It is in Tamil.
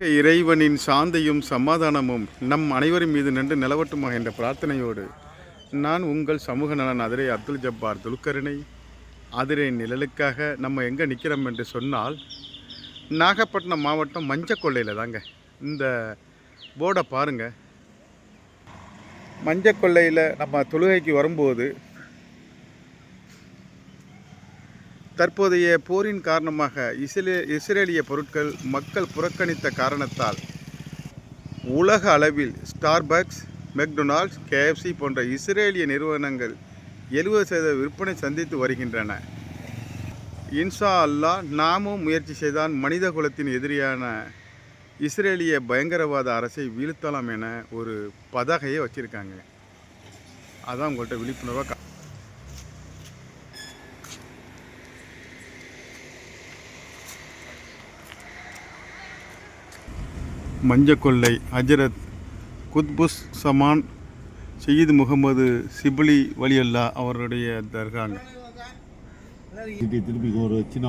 இறைவனின் சாந்தியும் சமாதானமும் நம் அனைவரின் மீது நின்று நிலவட்டுமா என்ற பிரார்த்தனையோடு நான் உங்கள் சமூக நலன் அதிரை அப்துல் ஜப்பார் துலுக்கருணை அதிரை நிழலுக்காக நம்ம எங்கே நிற்கிறோம் என்று சொன்னால் நாகப்பட்டினம் மாவட்டம் மஞ்சக்கொள்ளையில் தாங்க. இந்த போர்டை பாருங்கள் மஞ்சக்கொள்ளையில் நம்ம தொழுகைக்கு வரும்போது தற்போதைய போரின் காரணமாக இஸ்ரே இஸ்ரேலிய பொருட்கள் மக்கள் புறக்கணித்த காரணத்தால் உலக அளவில் ஸ்டார்பக்ஸ் மெக்டொனால்ட்ஸ் கேஎஃப்சி போன்ற இஸ்ரேலிய நிறுவனங்கள் எழுபது சதவீத விற்பனை சந்தித்து வருகின்றன. இன்ஷா அல்லாஹ் நாமும் முயற்சி செய்தால் மனித குலத்தின் எதிரியான இஸ்ரேலிய பயங்கரவாத அரசை வீழ்த்தலாம் என ஒரு பதகையை வச்சுருக்காங்க. அதான் உங்கள்கிட்ட விழிப்புணர்வாக மஞ்சக்கொள்ளை ஹஜரத் குத்புஸ் சமான் சயீத் முகமது சிபிலி வலியல்லா அவருடைய தர்காங்க. திருப்பி திருப்பி ஒரு சின்ன